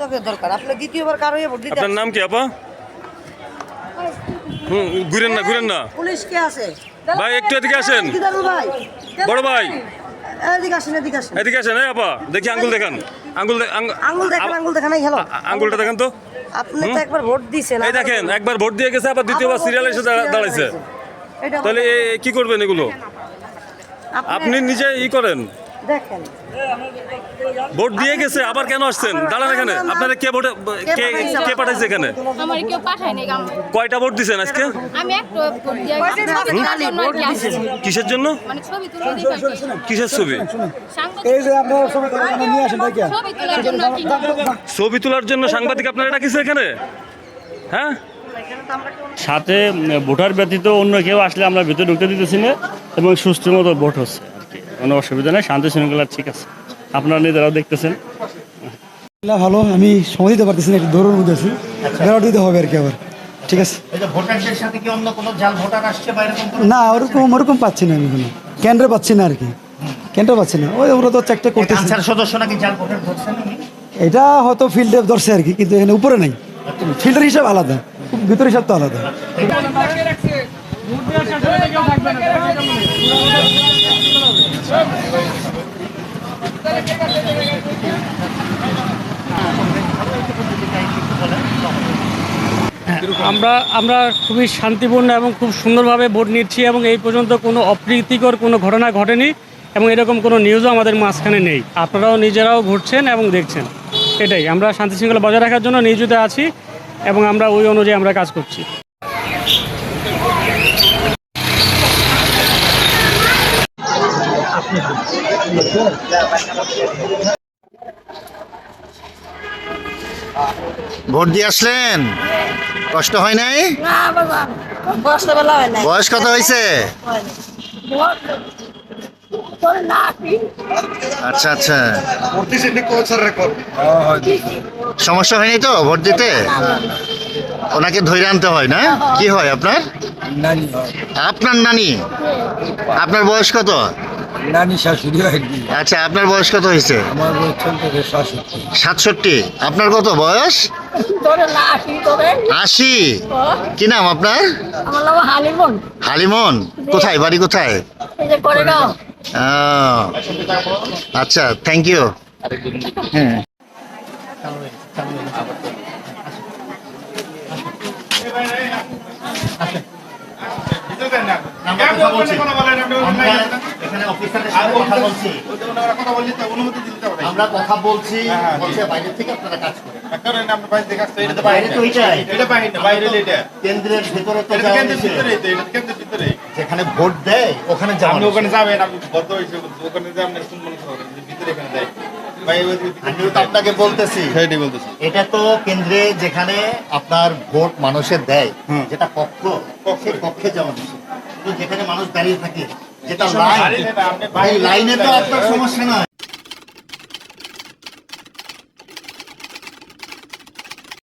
তোকে দরকার। আপনি দ্বিতীয়বার কারও ভোট দিতে আপনার নাম কি আপা? হুম ঘুরেন না ঘুরেন না। পুলিশ কে আছে? ভাই একটু এদিকে আসেন। ভাই বড় ভাই। এদিকে আসেন এদিকে আসেন। এদিকে আসেন এই আপা দেখি আঙ্গুল দেখান। আঙ্গুল আঙ্গুল দেখেন আঙ্গুল দেখেন এই হ্যালো। আঙ্গুলটা দেখেন তো। আপনি তো একবার ভোট দিয়েছেন এই দেখেন একবার ভোট দিয়ে গেছে আবার দ্বিতীয়বার সিরিয়াল এসে দাঁড়াইছে। তাহলে কি করবেন এগুলো? আপনি নিজে ই করেন। দেখেন। ভোট দিয়ে গেছে আবার কেন আসছেন? দাঁড়ান এখানে। আপনারা কে ভোটে কে কে পাঠাইছে? এখানে? আমার কেউ কয়টা ভোট দিছেন আজকে? আমি একটা ভোট দিয়ে গেছি। ছবি তোলার জন্য আর কিসের জন্য? মানে ছবি তুলে কিসের ছবি? সাংবাদিক- এই যে আপনারা সবাই এখানে নিয়ে আসেন ভাই ছবি তোলার জন্য ছবি তোলার জন্য সাংবাদিক আপনারা ডাকিছে এখানে? হ্যাঁ? সাথে ভোটার ব্যতীত অন্য কেউ আসলে আমরা ভিতরে ঢুকতে দিতেছি না এবং সুস্থ মতো ভোট হচ্ছে। কোনো অসুবিধা নেই শান্তি শৃঙ্খলা ঠিক আছে। আপনারা নিজেরাও দেখতেছেন। ভালো আমি সময় দিতে পারতেছি না একটু দৌড়ের মধ্যে আছি। বেরোট দিতে হবে আর কি আবার। ঠিক আছে। না ওরকম ওরকম পাচ্ছি না আমি কোনো। কেন্দ্রে পাচ্ছি না আর কি। কেন্দ্রে পাচ্ছি না। ওই ওরা তো চেকটা করতেছে। সদস্য নাকি জাল ভোটার ধরছেন এটা হয়তো ফিল্ডে ধরছে আর কি কিন্তু এখানে উপরে নাই। ফিল্ডের হিসাব আলাদা। ভিতর হিসাব তো আলাদা। আমরা আমরা খুবই শান্তিপূর্ণ এবং খুব সুন্দরভাবে ভোট নিচ্ছি এবং এই পর্যন্ত কোনো অপ্রীতিকর কোনো ঘটনা ঘটেনি এবং এরকম কোনো নিউজও আমাদের মাঝখানে নেই। আপনারাও নিজেরাও ঘুরছেন এবং দেখছেন। এটাই। আমরা শান্তি শৃঙ্খলা বজায় রাখার জন্য নিয়োজিত আছি এবং আমরা ওই অনুযায়ী আমরা কাজ করছি। ভোট দিয়ে আসলেন? কষ্ট হয় নাই? বয়স কত হয়েছে? আচ্ছা আচ্ছা। সমস্যা হয়নি তো ভোট দিতে? ওনাকে ধরে আনতে হয় না? কি হয় আপনার? আপনার নানি? আপনার বয়স কত? নানি শাশুড়ি হয়নি আচ্ছা আপনার বয়স কত হয়েছে? আমার বয়স শাশুড়ি সাতষট্টি। আপনার কত বয়স? আশি কি নাম আপনার? আমার হালিমন। হালিমন? কোথায়? বাড়ি কোথায়? এই যে করে দাও আহ, আচ্ছা থ্যাংক ইউ হ্যাঁ এখানে অফিসারের সাথে কথা বলছি। আমরা কথা বলছি বলছে বাইরে থেকে আপনারা কাজ করেন। বাইরে তো ওইটাই কেন্দ্রের ভেতরে তো যাওয়া হয়েছে। যেখানে ভোট দেয় ওখানে যাওয়া আপনি ওখানে যাবেন আপনি বদ্ধ হয়েছে ওখানে যাবেন ভিতরে এখানে দেয় আপনাকে বলতেছি। এটা তো কেন্দ্রে যেখানে আপনার ভোট মানুষের দেয় যেটা কক্ষ সেই কক্ষে যাওয়া যেখানে মানুষ দাঁড়িয়ে থাকে যেটা লাইন এই লাইনে তো আপনার সমস্যা নয়।